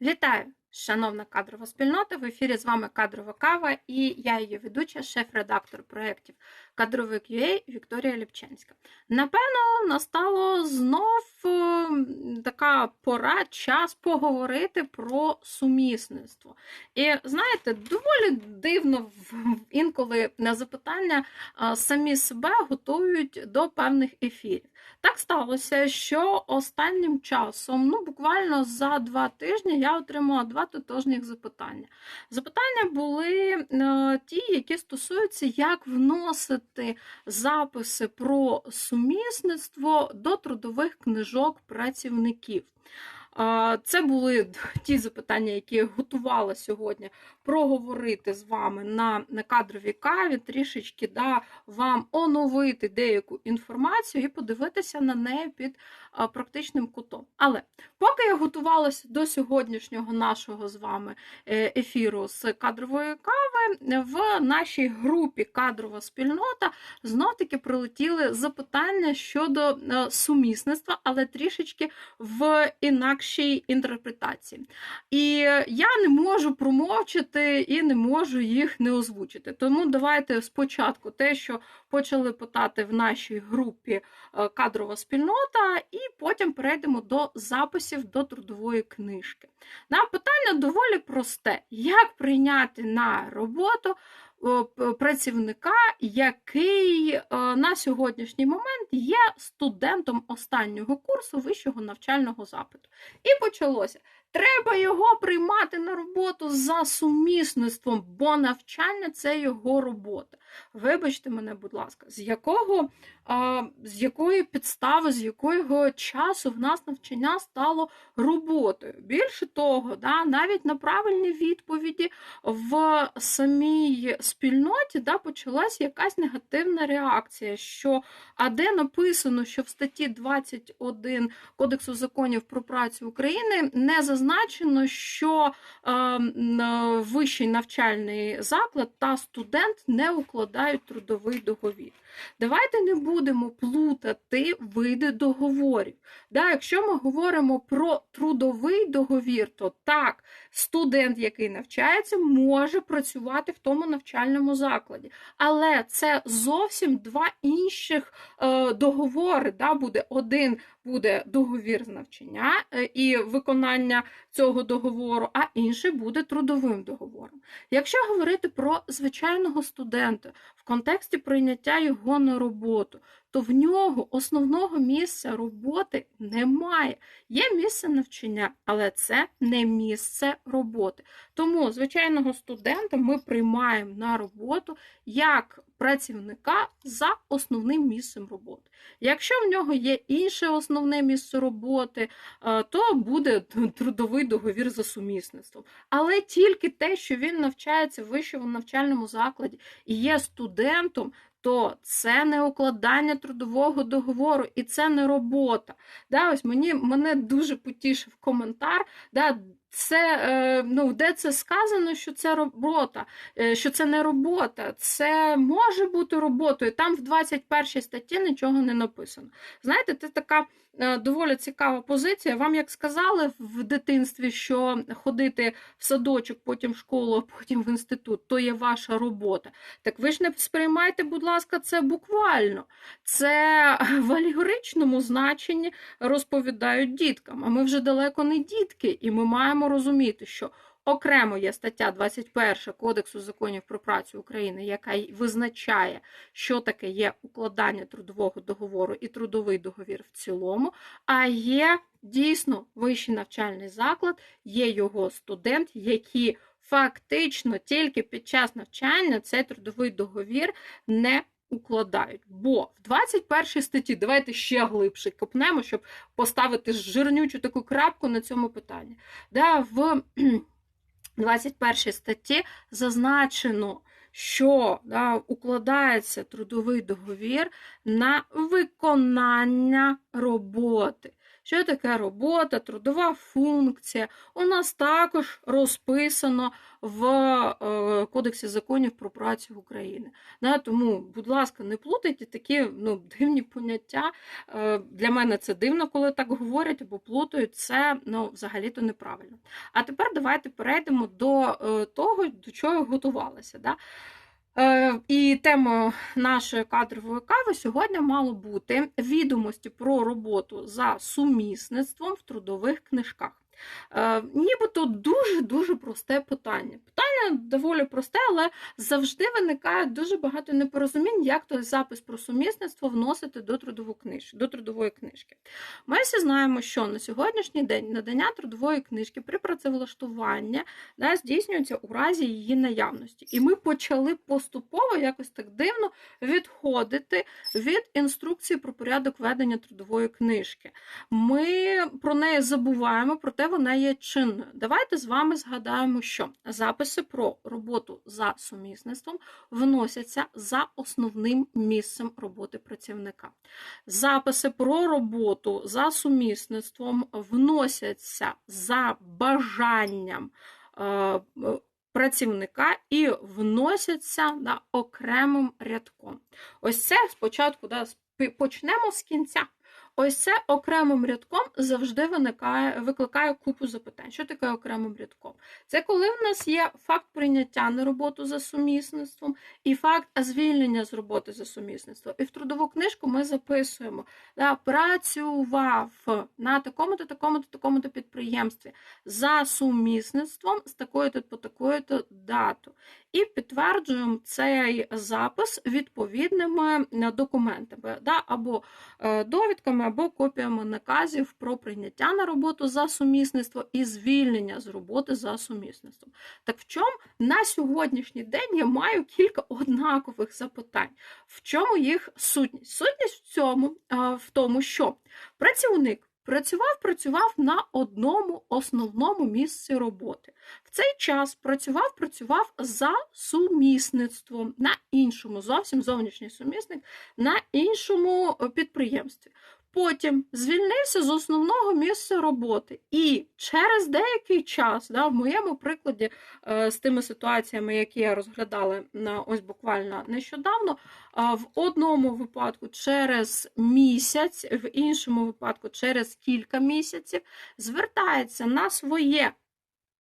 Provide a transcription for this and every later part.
Вітаю, шановна кадрова спільнота. В ефірі з вами кадрова кава і я її ведуча, шеф-редактор проєктів кадровик UA Вікторія Ліпченська. Напевно, настало знов е, така пора, час поговорити про сумісництво. І знаєте, доволі дивно інколи на запитання е, самі себе готують до певних ефірів. Так сталося, що останнім часом, ну буквально за два тижні, я отримала два тотожніх запитання. Запитання були е, ті, які стосуються, як вносити записи про сумісництво до трудових книжок працівників. Е, Це були ті запитання, які я готувала сьогодні проговорити з вами на, на кадровій каві, трішечки да, вам оновити деяку інформацію і подивитися на неї під практичним кутом. Але поки я готувалася до сьогоднішнього нашого з вами е, ефіру з кадрової кави, в нашій групі кадрова спільнота знов-таки прилетіли запитання щодо е, сумісництва, але трішечки в інакшій інтерпретації. І я не можу промовчати і не можу їх не озвучити. Тому давайте спочатку те, що почали питати в нашій групі е, кадрова спільнота, і потім перейдемо до записів до трудової книжки. На питання доволі просте: як прийняти на роботу працівника, який е, на сьогоднішній момент є студентом останнього курсу вищого навчального запиту. І почалося. Треба його приймати на роботу за сумісництвом, бо навчання це його робота. Вибачте мене, будь ласка, з якого з якої підстави, з якого часу в нас навчання стало роботою. Більше того, да, навіть на правильні відповіді в самій спільноті да, почалась якась негативна реакція. Що, а де написано, що в статті 21 Кодексу законів про працю України не зазначено, що е, е, вищий навчальний заклад та студент не укладають трудовий договір. Давайте не будемо плутати види договорів. Да, якщо ми говоримо про трудовий договір, то так, студент, який навчається, може працювати в тому навчальному закладі. Але це зовсім два інших е, договори. Да, буде один буде договір з навчання е, і виконання цього договору, а інший буде трудовим договором. Якщо говорити про звичайного студента контексті прийняття його на роботу, то в нього основного місця роботи немає. Є місце навчання, але це не місце роботи. Тому звичайного студента ми приймаємо на роботу як працівника за основним місцем роботи. Якщо в нього є інше основне місце роботи, е, то буде трудовий договір за сумісництвом. Але тільки те, що він навчається в вищому навчальному закладі і є студентом, то це не укладання трудового договору і це не робота. Да, ось мені мене дуже потішив коментар. Да, це, е, ну, де це сказано, що це робота, е, що це не робота, це може бути роботою. Там в 21 статті нічого не написано. Знаєте, це така доволі цікава позиція. Вам як сказали в дитинстві, що ходити в садочок, потім в школу, потім в інститут, то є ваша робота. Так ви ж не сприймайте, будь ласка, це буквально. Це в алегоричному значенні розповідають діткам. А ми вже далеко не дітки, і ми маємо розуміти, що окремо є стаття 21 Кодексу законів про працю України, яка визначає, що таке є укладання трудового договору і трудовий договір в цілому. А є дійсно вищий навчальний заклад, є його студент, які фактично тільки під час навчання цей трудовий договір не укладають. Бо в 21 статті, давайте ще глибше копнемо, щоб поставити жирнючу таку крапку на цьому питанні. Да, в 21 статті зазначено, що да, укладається трудовий договір на виконання роботи. Що таке робота, трудова функція. У нас також розписано в е, Кодексі законів про працю України. Тому, будь ласка, не плутайте такі ну, дивні поняття. Е, Для мене це дивно, коли так говорять або плутають. Це ну, взагалі-то неправильно. А тепер давайте перейдемо до е, того, до чого я готувалася. Да? Е, І темою нашої кадрової кави сьогодні мало бути відомості про роботу за сумісництвом в трудових книжках. Е, Нібито дуже-дуже просте питання. Питання доволі просте, але завжди виникає дуже багато непорозумінь, як той запис про сумісництво вносити до, до трудової книжки. Ми всі знаємо, що на сьогоднішній день надання трудової книжки при працевлаштуванні да, здійснюється у разі її наявності. І ми почали поступово якось так дивно відходити від інструкції про порядок ведення трудової книжки. Ми про неї забуваємо, вона є чинною. Давайте з вами згадаємо, що записи про роботу за сумісництвом вносяться за основним місцем роботи працівника. Записи про роботу за сумісництвом вносяться за бажанням е, працівника і вносяться да, окремим рядком. Ось це спочатку да, почнемо з кінця. Ось це окремим рядком завжди виникає, викликає купу запитань. Що таке окремим рядком? Це коли в нас є факт прийняття на роботу за сумісництвом і факт звільнення з роботи за сумісництво. І в трудову книжку ми записуємо, да, працював на такому-то, такому-то, такому-то підприємстві за сумісництвом з такою-то по такою-то дату. І підтверджуємо цей запис відповідними документами, да, або довідками, або копіями наказів про прийняття на роботу за сумісництво і звільнення з роботи за сумісництвом. Так в чому на сьогоднішній день я маю кілька однакових запитань. В чому їх сутність? Сутність в цьому, в тому, що працівник. Працював, працював на одному основному місці роботи. В цей час працював, працював за сумісництвом на іншому, зовсім зовнішній сумісник на іншому підприємстві. Потім звільнився з основного місця роботи. І через деякий час, да, в моєму прикладі е, з тими ситуаціями, які я розглядала ось буквально нещодавно, в одному випадку через місяць, в іншому випадку через кілька місяців, звертається на своє,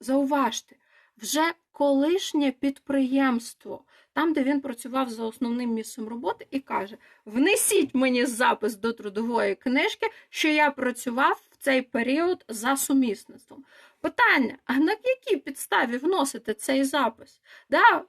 зауважте, вже колишнє підприємство, там, де він працював за основним місцем роботи, і каже: внесіть мені запис до трудової книжки, що я працював в цей період за сумісництвом. Питання: а на якій підставі вносити цей запис? Да,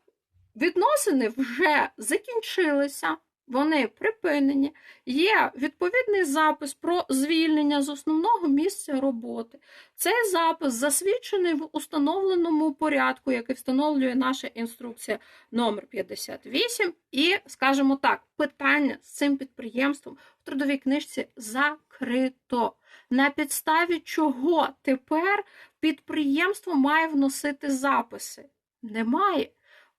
Відносини вже закінчилися. Вони припинені, є відповідний запис про звільнення з основного місця роботи. Цей запис засвідчений в установленому порядку, який встановлює наша інструкція номер 58 І, скажімо так, питання з цим підприємством в трудовій книжці закрито. На підставі чого тепер підприємство має вносити записи? Немає.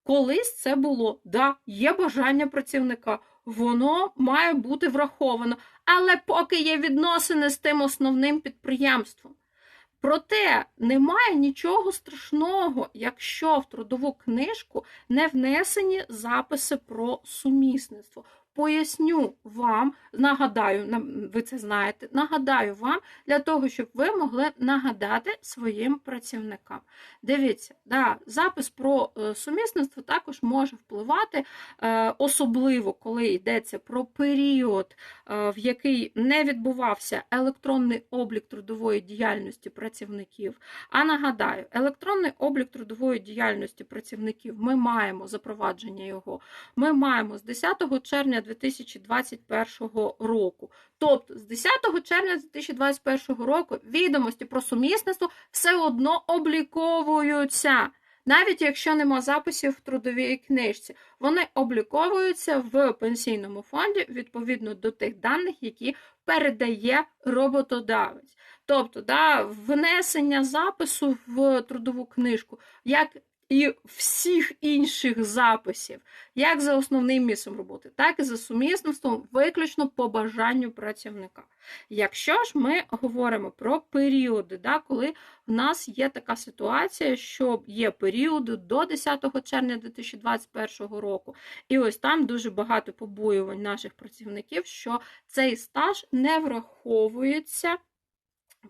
Колись це було, да, є бажання працівника воно має бути враховано, але поки є відносини з тим основним підприємством. Проте немає нічого страшного, якщо в трудову книжку не внесені записи про сумісництво. Поясню вам, нагадаю, ви це знаєте, нагадаю вам для того, щоб ви могли нагадати своїм працівникам. Дивіться, да, запис про е, сумісництво також може впливати, е, особливо коли йдеться про період, е, в який не відбувався електронний облік трудової діяльності працівників. А нагадаю, електронний облік трудової діяльності працівників ми маємо запровадження його, ми маємо з 10 червня 2021 року. Тобто, з 10 червня 2021 року відомості про сумісництво все одно обліковуються. Навіть якщо нема записів в трудовій книжці, вони обліковуються в пенсійному фонді відповідно до тих даних, які передає роботодавець. Тобто, да, внесення запису в трудову книжку як і всіх інших записів, як за основним місцем роботи, так і за сумісництвом, виключно по бажанню працівника. Якщо ж ми говоримо про періоди, да, коли в нас є така ситуація, що є періоди до 10 червня 2021 року, і ось там дуже багато побоювань наших працівників, що цей стаж не враховується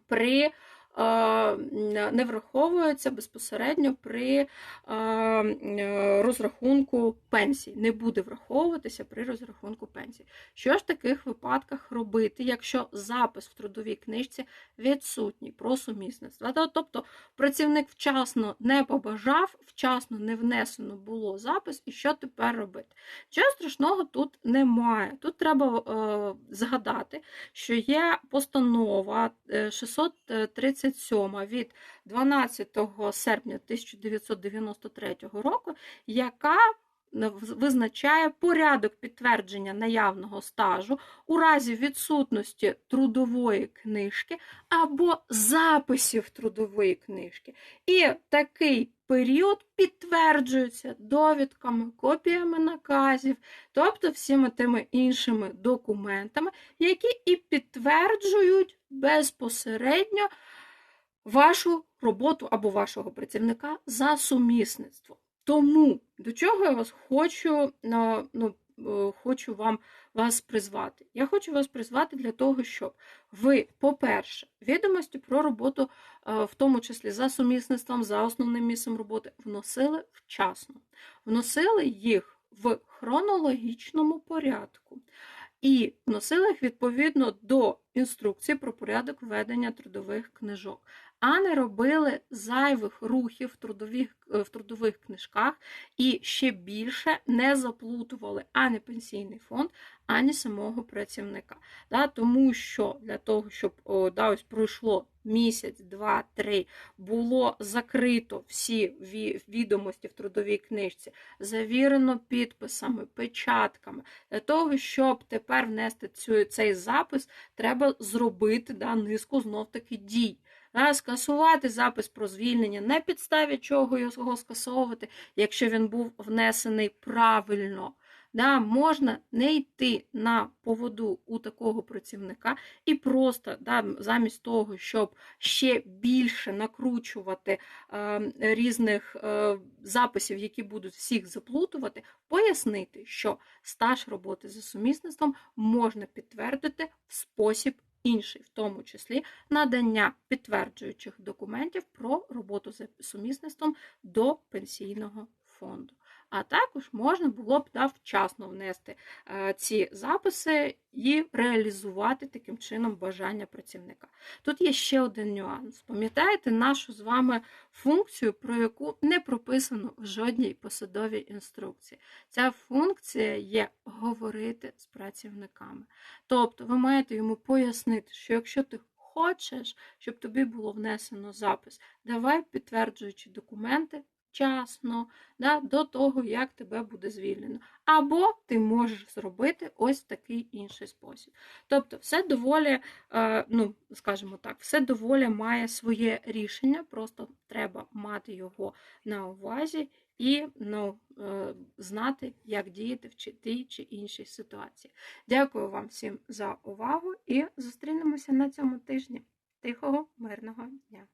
при Е, не враховується безпосередньо при е, розрахунку пенсій, не буде враховуватися при розрахунку пенсій. Що ж в таких випадках робити, якщо запис в трудовій книжці відсутній про сумісництво? Тобто працівник вчасно не побажав, вчасно не внесено було запис, і що тепер робити? Чого страшного тут немає. Тут треба е, згадати, що є постанова 630. 27 від 12 серпня 1993 року, яка е, Визначає порядок підтвердження наявного стажу у разі відсутності трудової книжки або записів трудової книжки. І такий період підтверджується довідками, копіями наказів, тобто всіми тими іншими документами, які і підтверджують безпосередньо вашу роботу або вашого працівника за сумісництво. Тому до чого я вас хочу, ну, е, хочу вам вас призвати? Я хочу вас призвати для того, щоб ви, по-перше, відомості про роботу, е, в тому числі за сумісництвом, за основним місцем роботи, вносили вчасно, вносили їх в хронологічному порядку. І вносили їх відповідно до інструкції про порядок ведення трудових книжок, а не робили зайвих рухів в трудових, е, в трудових книжках і ще більше не заплутували ані пенсійний фонд, ані самого працівника. Да, Тому що для того, щоб да, ось пройшло місяць, два, три, було закрито всі відомості в трудовій книжці, завірено підписами, печатками. Для того, щоб тепер внести цю, цей запис, треба зробити да, низку знов-таки дій. Да, скасувати запис про звільнення, на підставі чого його скасовувати, якщо він був внесений правильно. Да, можна не йти на поводу у такого працівника і просто да, замість того, щоб ще більше накручувати е, різних е, записів, які будуть всіх заплутувати, пояснити, що стаж роботи за сумісництвом можна підтвердити в спосіб інший, в тому числі надання підтверджуючих документів про роботу за сумісництвом до пенсійного фонду. А також можна було б да, вчасно внести е, ці записи і реалізувати таким чином бажання працівника. Тут є ще один нюанс. Пам'ятаєте нашу з вами функцію, про яку не прописано в жодній посадовій інструкції. Ця функція є говорити з працівниками. Тобто ви маєте йому пояснити, що якщо ти хочеш, щоб тобі було внесено запис, давай підтверджуючи документи вчасно, да, до того, як тебе буде звільнено. Або ти можеш зробити ось такий інший спосіб. Тобто, все доволі, е, ну, скажімо так, все доволі має своє рішення, просто треба мати його на увазі і ну, е, знати, як діяти в тій чи іншій ситуації. Дякую вам всім за увагу і зустрінемося на цьому тижні. Тихого, мирного дня!